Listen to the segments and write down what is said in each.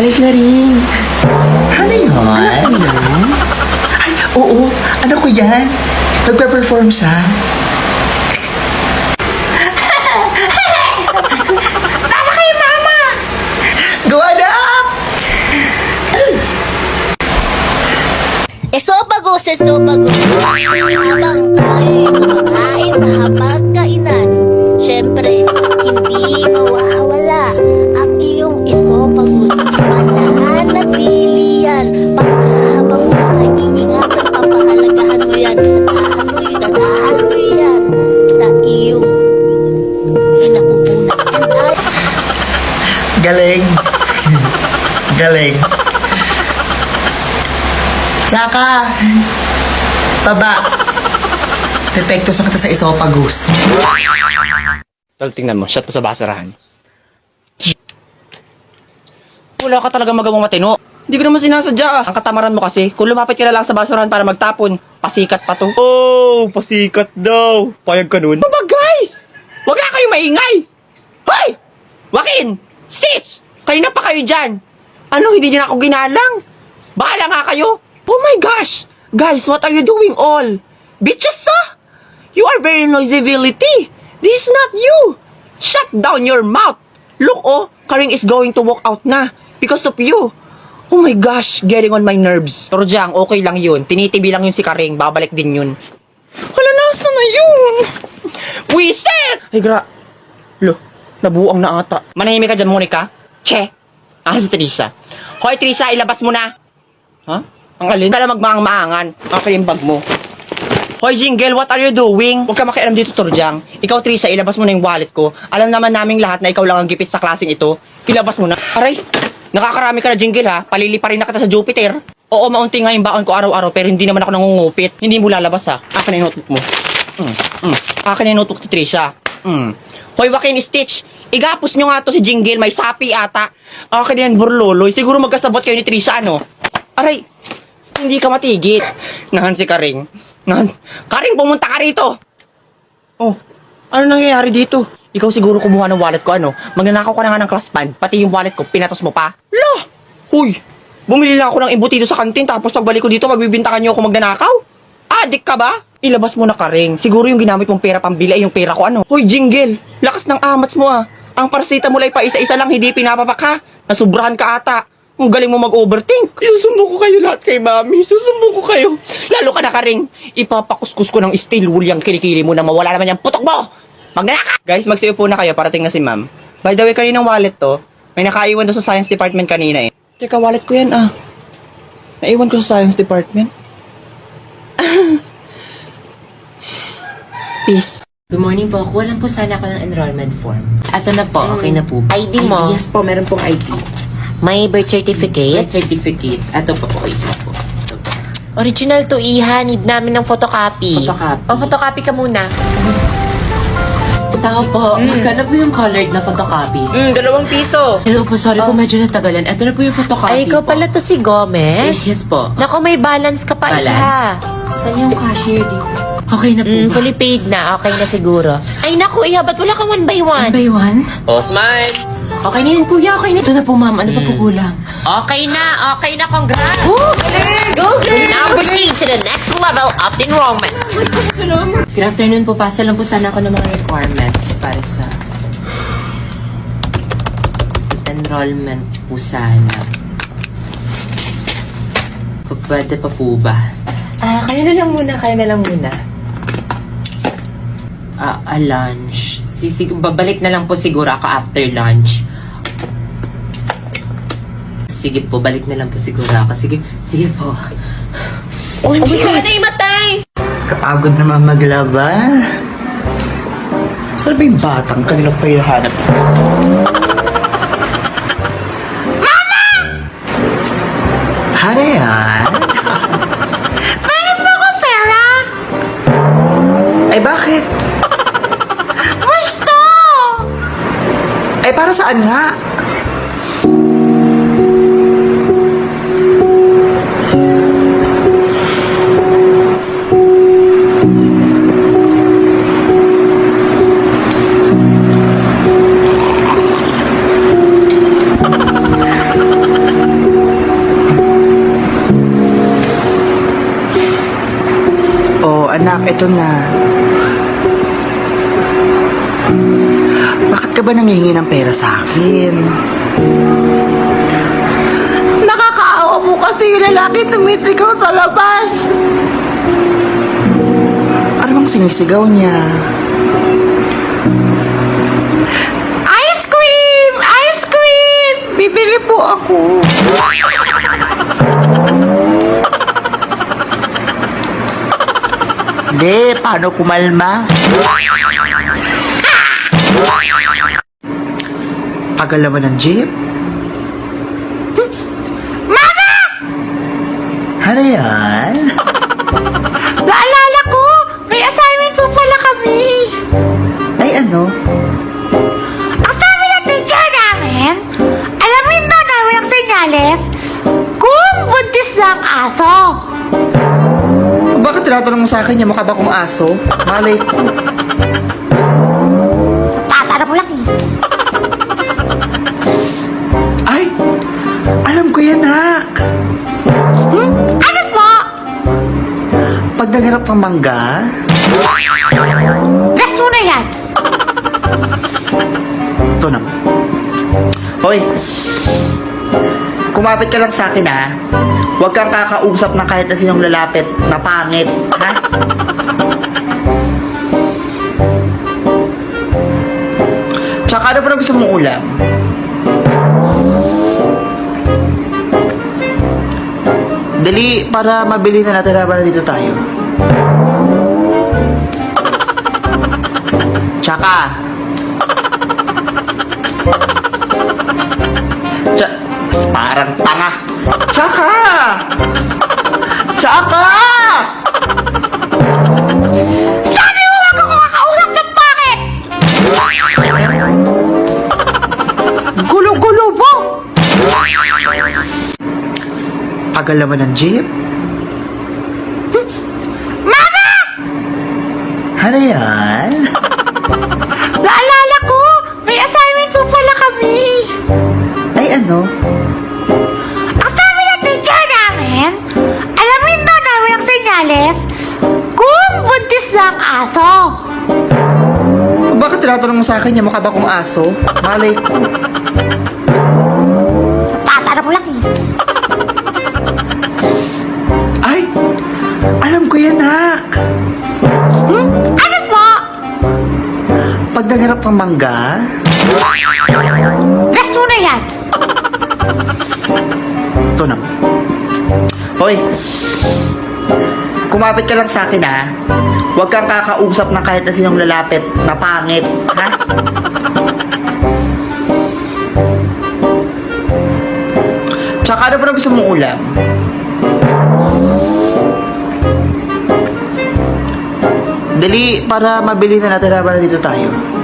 Aling Claring. Ano yun? Anak mo yan? Ay, oo. Ano ko yan? Nagpe-perform siya. Tama kayo, mama! Go up! Esophagus, esophagus. Habang tayo'y kumakain sa hapagkainan, Galing. Galing. Tsaka, baba. Epekto sa kita sa esophagus. Tol, tingnan mo, shot to sa basurahan. Wala ka talaga magamang matino. Hindi ko naman sinasadya ah. Ang katamaran mo kasi, kung lumapit ka na lang sa basurahan para magtapon, pasikat pa to. Oh, pasikat daw. Payag ka nun. Baba guys! Huwag nga kayo maingay! Hoy! Wakin! Stitch! Kayo na pa kayo dyan! Ano, hindi niyo na ako ginalang? Bahala nga kayo! Oh my gosh! Guys, what are you doing all? Bitches ah! You are very noisability! This is not you! Shut down your mouth! Look oh, Karing is going to walk out na because of you. Oh my gosh, getting on my nerves. Pero Jang, okay lang yun. Tinitibi lang yun si Karing, babalik din yun. Hala, nasa na yun? Wiset! Ay, gra... Lo, nabuang na ata. Manahimik ka dyan, Monica. Che! Ah, si Trisha. Hoy, Trisha, ilabas mo na. Ha? Ang alin? Kala magmaang-maangan. Okay yung bag mo. Hoy, Jingle, what are you doing? Huwag ka makialam dito, Turjang. Ikaw, Trisha, ilabas mo na yung wallet ko. Alam naman naming lahat na ikaw lang ang gipit sa klaseng ito. Ilabas mo na. Aray, nakakarami ka na, Jingle, ha? Palili pa rin na kita sa Jupiter. Oo, maunti nga yung baon ko araw-araw, pero hindi naman ako nangungupit. Hindi mo lalabas, ha? Akin na yung notebook mo. Mm, mm. Akin na yung notebook Trisha. Mm. Hoy, Wakin Stitch, igapos nyo nga to si Jingle, may sapi ata. Akin yan, burloloy. Siguro magkasabot kayo ni Trisha, ano? Aray, hindi ka matigit. Nahan si Karing. Nahan. Karing, pumunta ka rito! Oh, ano nangyayari dito? Ikaw siguro kumuha ng wallet ko, ano? Magnanakaw ka na nga ng class band, pati yung wallet ko, pinatos mo pa? Lo! Huy! Bumili lang ako ng imbutido sa kantin, tapos pagbalik ko dito, magbibintakan niyo ako magnanakaw? Adik ka ba? Ilabas mo na Karing. Siguro yung ginamit mong pera pambili ay yung pera ko, ano? Hoy, Jingle! Lakas ng amats mo, ah! Ang parsita mo lang pa isa-isa lang, hindi pinapapak ha? Nasubrahan ka ata. Ang galing mo mag-overthink. Susumbo ko kayo lahat kay mami. Susumbo ko kayo. Lalo ka na ka rin. Ipapakuskus ko ng steel wool yung kilikili mo na mawala naman yung putok mo. Magnanaka! Guys, magsiupo na kayo. Parating na si ma'am. By the way, kaninang wallet to? May nakaiwan doon sa science department kanina eh. Teka, wallet ko yan ah. Naiwan ko sa science department. Peace. Good morning po. Kuha lang po sana ako ng enrollment form. Ato na po. Okay na po. ID mo? Yes po. Meron pong ID. May birth certificate? Birth certificate. Ato po po. Wait lang po. Ito po. Original to, Iha. Need namin ng photocopy. Photocopy. O, photocopy ka muna. Tao po. Magkano po yung colored na photocopy? Hmm, dalawang piso. Hello po. Sorry po. Medyo natagalan. Ito na po yung photocopy Ay, ikaw po. pala to si Gomez? Yes, yes po. Naku, may balance ka pa, Balance? Iha. Saan yung cashier dito? Okay na po. Mm, fully paid na. Okay na siguro. Ay, naku, Iha. Ba't wala kang one by one? One by one? Oh, smile. Okay na yun, kuya. Okay na. Ito na po, ma'am. Ano pa po kulang? Okay na. Okay na. Congrats. Go, girl. Now proceed to the next level of enrollment. Good afternoon po. Pasa lang po sana ako ng mga requirements para sa enrollment po sana. Pwede pa po ba? Ah, kayo na lang muna. Kayo na lang muna. Ah, a lunch. Sisig babalik na lang po siguro ako after lunch. Sige po, balik na lang po siguro ako. Sige, sige po. OMG, ka na imatay. Kapagod naman maglaba. Saan ba yung batang kanila pa hinahanap? Saan nga? Oh, anak, ito na. Ka ba nangihingi ng pera sa akin? Nakakaawa mo kasi yung lalaki tumitigaw sa labas. Ano bang sinisigaw niya? Ice cream! Ice cream! Bibili po ako. Hindi, paano kumalma? Tagal naman ng jeep. Mama! Ano yan? Naalala ko! May assignment po pala kami! Ay ano? Ang sabi ng teacher namin, alamin daw namin ang senyales kung buntis na ang aso. Bakit tinatanong mo sa akin yung mukha ba kong aso? Malay ko. Alam ko yan, Nak! Ano po? Pag nagharap ng mangga, Last mo na yan. ito na. Hoy! Kumapit ka lang sa akin, ha? Huwag kang kakausap ng kahit na sinong lalapit na pangit, ha? Tsaka ano pa na gusto mong ulam? Dali, para mabili na natin habang nandito tayo. Tsaka, Tsa, parang tanga. Tsaka! Tsaka! Naman ng jeep. Mama! Ano yan? Naalala ko! May assignment po pala kami! Ay ano? Ang sabi ng teacher namin, alamin daw namin ang senyales kung buntis na ang aso. Bakit tinatanong mo sa akin yung mukha ba kong aso? Malay ko. Pag nagharap ng mangga, Last mo na yan. ito na. Hoy! Kumapit ka lang sa akin, ha? Huwag kang kakausap ng kahit na sinong lalapit na pangit, ha? Tsaka ano pa na gusto mong ulam? Dali, para mabili na natin habang nandito tayo.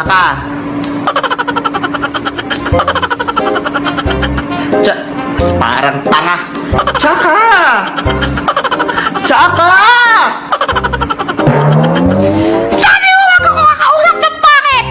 Tsaka, Tsa, parang tanga. Tsaka! Tsaka! Sabi mo wag ako kakausap ng pangit!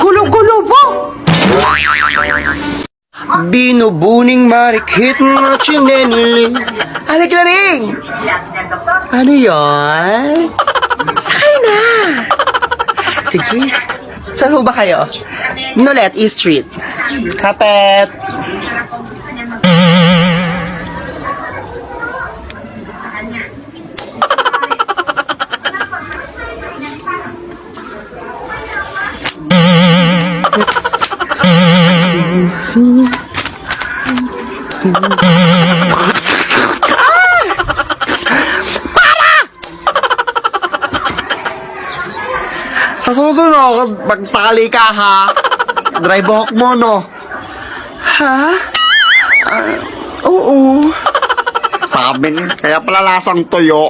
Gulo-gulo mo! Binubuning marikit na na rin! Ano yan? Sige. Saan ho ba kayo? Nolet East Street. Kapet! Sa susunod, magtali ka ha. Drive hawk mo, no? Ha? Ah, oo. Sabi niya, kaya pala lasang toyo.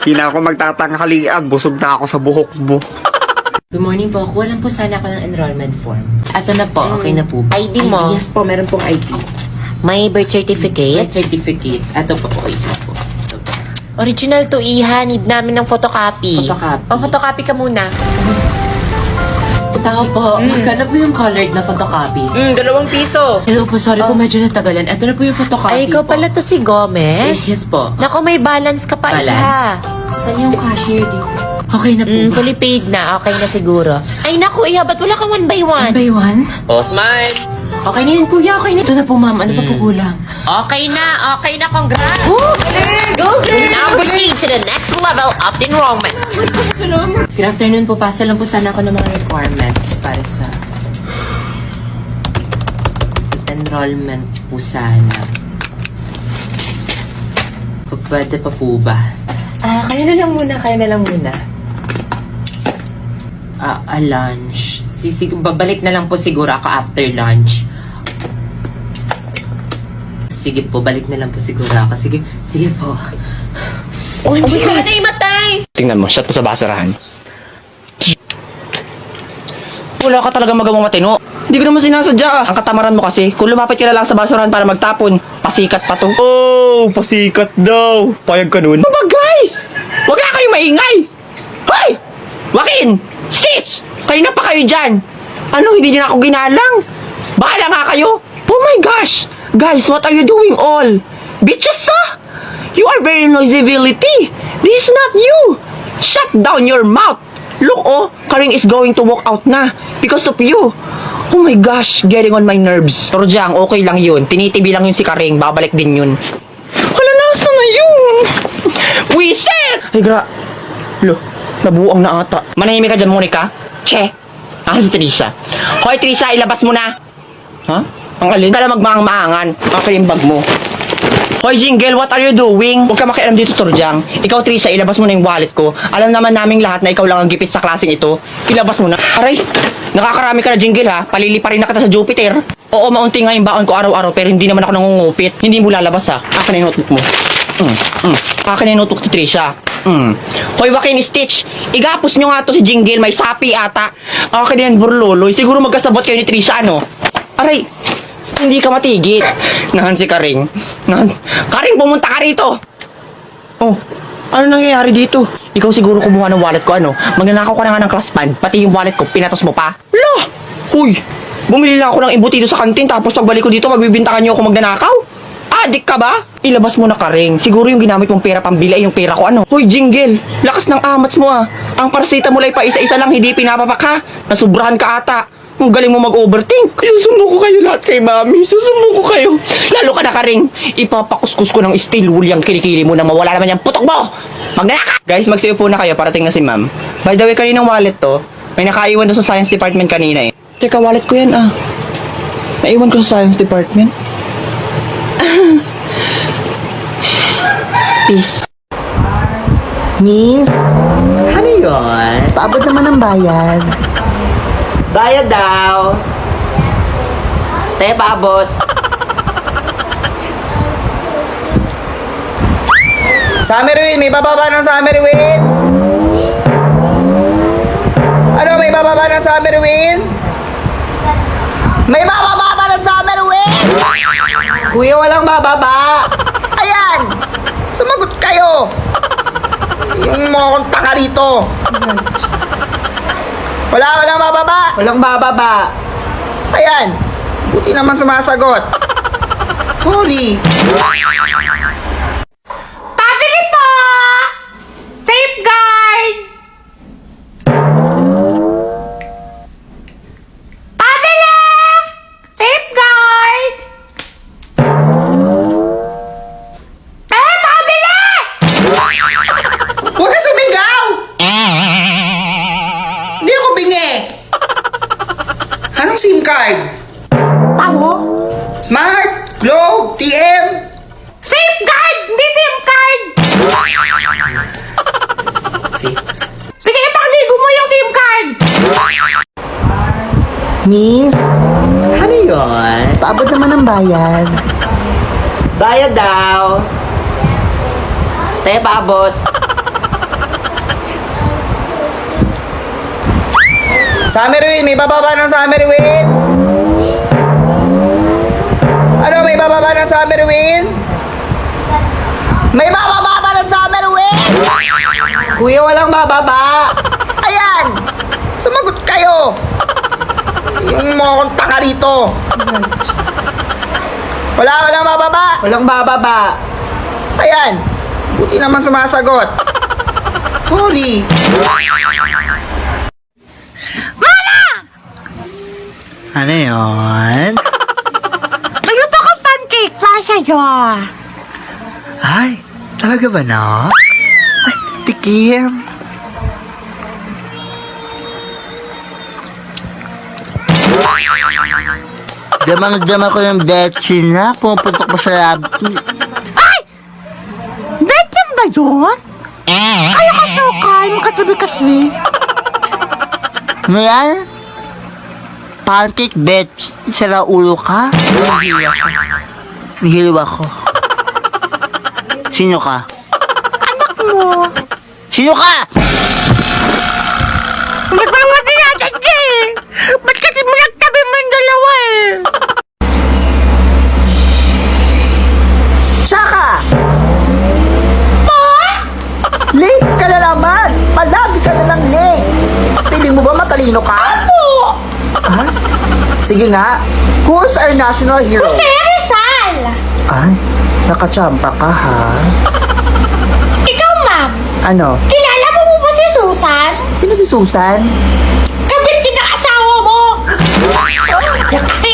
Hindi na ako magtatanghalian, busog na ako sa buhok mo. Good morning po. Kuha lang po sana ako ng enrollment form. Ito na po. Okay na po. ID mo? Yes po. Meron pong ID. May birth certificate? Birth certificate. Ito po. Okay na po. Original to, Iha. Need namin ng photocopy. Photocopy. O, photocopy ka muna. Tao po, magkano po yung colored na photocopy? Hmm, dalawang piso. Hello po, sorry po, medyo natagalan. Ito na po yung photocopy Ay, ikaw po. pala to si Gomez? Yes, yes po. Naku, may balance ka pa, Balance? iha. Saan yung cashier dito? Okay na po Mm, ba? fully paid na. Okay na siguro. Ay, naku, iha, ba't wala kang one by one? One by one? Oh, smile. Okay na yun, kuya. Okay na. Ito na po, ma'am. Ano pa po kulang? Okay na, okay na, congrats! Go, proceed to the level of enrollment. Good afternoon po. Pasa lang po sana ako ng mga requirements para sa enrollment po sana. Pwede pa po ba? Ah, kayo na lang muna. Kayo na lang muna. Ah, a lunch. Sisig babalik na lang po siguro ako after lunch. Sige po, balik na lang po siguro ako. Sige, sige po. OMG ka na imatay! Tingnan mo, shot to sa basurahan. Wala ka talaga magawang matino. Hindi ko naman sinasadya. Ang katamaran mo kasi, kung lumapit ka na lang sa basurahan para magtapon, pasikat pa to. Oh, pasikat daw. Payag ka nun? Baba guys! Huwag nga kayo maingay! Hoy! Joaquin! Stitch! Kayo na pa kayo dyan! Ano, hindi niyo na ako ginalang? Bahala nga kayo! Oh my gosh! Guys, what are you doing all? Bitches, ah! You are very noisability! This is not you! Shut down your mouth! Look, oh, Karing is going to walk out na because of you. Oh my gosh, getting on my nerves. Pero Jang, okay lang yun. Tinitibi lang yun si Karing, babalik din yun. Wala, nasa na yun? Wiset! Ay, gra... Lo, nabuang na ata. Manahimik ka dyan, Monica. Che. Ah, si Trisha. Hoy, Trisha, ilabas mo na. Ha? Ang alin? Kala magmaang-maangan. Okay yung bag mo. Hoy, Jingle, what are you doing? Huwag ka makialam dito, Turjang. Ikaw, Trisha, ilabas mo na yung wallet ko. Alam naman naming lahat na ikaw lang ang gipit sa klaseng ito. Ilabas mo na. Aray, nakakarami ka na, Jingle, ha? Palili pa rin na kita sa Jupiter. Oo, maunti nga yung baon ko araw-araw, pero hindi naman ako nangungupit. Hindi mo lalabas, ha? Akin na yung notebook mo. Mm, mm. Akin na yung notebook Trisha. Mm. Hoy, Joaquin Stitch, igapos nyo nga to si Jingle, may sapi ata. Akin na yan, burloloy. Siguro magkasabot kayo ni Trisha, ano? Aray, hindi ka matigit. Nahan si Karing. Nahan. Karing, pumunta ka rito! Oh, ano nangyayari dito? Ikaw siguro kumuha ng wallet ko, ano? Magnanakaw ka na nga ng class band, pati yung wallet ko, pinatos mo pa? Lo! Huy! Bumili lang ako ng imbutido sa kantin, tapos pagbalik ko dito, magbibintakan niyo ako magnanakaw? Adik ka ba? Ilabas mo na Karing. Siguro yung ginamit mong pera pambili ay yung pera ko ano. Hoy, Jingle! Lakas ng amats mo ah. Ang paracetamol ay pa isa-isa lang, hindi pinapapak ha. Nasubrahan ka ata. Ang galing mo mag-overthink. Susumo ko kayo lahat kay mami. Susumo ko kayo. Lalo ka na Karing. Ipapakuskus ko ng steel wool yung kilikili mo na mawala naman yung putok mo. Magnanaka! Guys, magsiupo na kayo. Parating na si ma'am. By the way, kaninang wallet to? May nakaiwan doon sa science department kanina eh. Teka, wallet ko yan ah. Naiwan ko sa science department. Peace. Miss, Ano yun? paabot naman ang bayad. Bayad daw. Te, paabot. Summerwin, may bababa ng Summerwin? Ano, may bababa ng Summerwin? May bababa ba ng Summerwin? Kuya, walang bababa. Ayan! Sumagot kayo! Yung mga kong tanga rito. Wala, walang bababa. Walang bababa. Ayan. Buti naman sumasagot. Sorry. Bayad daw. Te, paabot. Summerwin, may bababa ng Summerwin? Ano, may bababa ng Summerwin? May bababa ba ng Summerwin? Kuya, walang bababa. Ayan! Sumagot kayo! Yung mga kong tanga rito. Wala, walang bababa. Walang bababa. Ayan. Buti naman sumasagot. Sorry. Ano yun? Nagluto ko pancake para sa'yo. Ay, talaga ba na? Ay, tikim. Damang-dama ko yung betsin na. Pumuputok pa sa lab. Betyan ba yun? Kaya ka sukal, makatabi kasi. Ano yan? Pancake bet. Sira ulo ka? Nahihilo ako. Nahihilo ako. Sino ka? Anak mo. Sino ka? Nagmamati natin eh. Ba't kasi mo nagtabi mo yung dalawa eh? Mo ba matalino ka? Ha? Sige nga, who's our national hero? Si Rizal! Ay, nakachampa ka ha? Ikaw, ma'am. Ano? Kilala mo mo ba si Susan? Sino si Susan? Kabit din ang asawa mo! Kasi,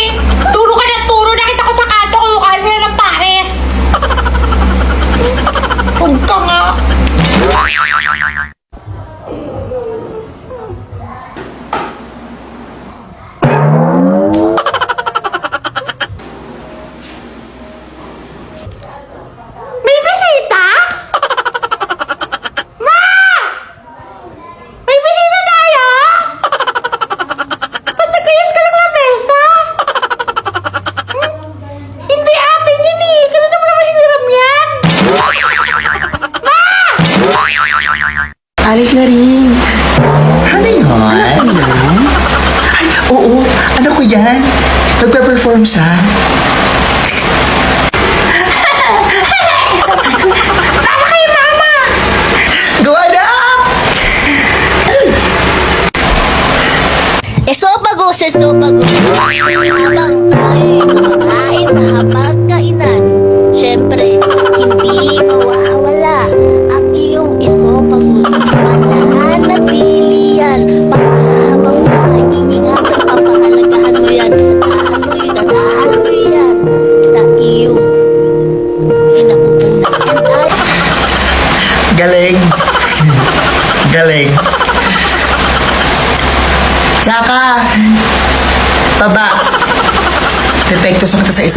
Esophagus, esophagus.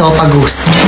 Epekto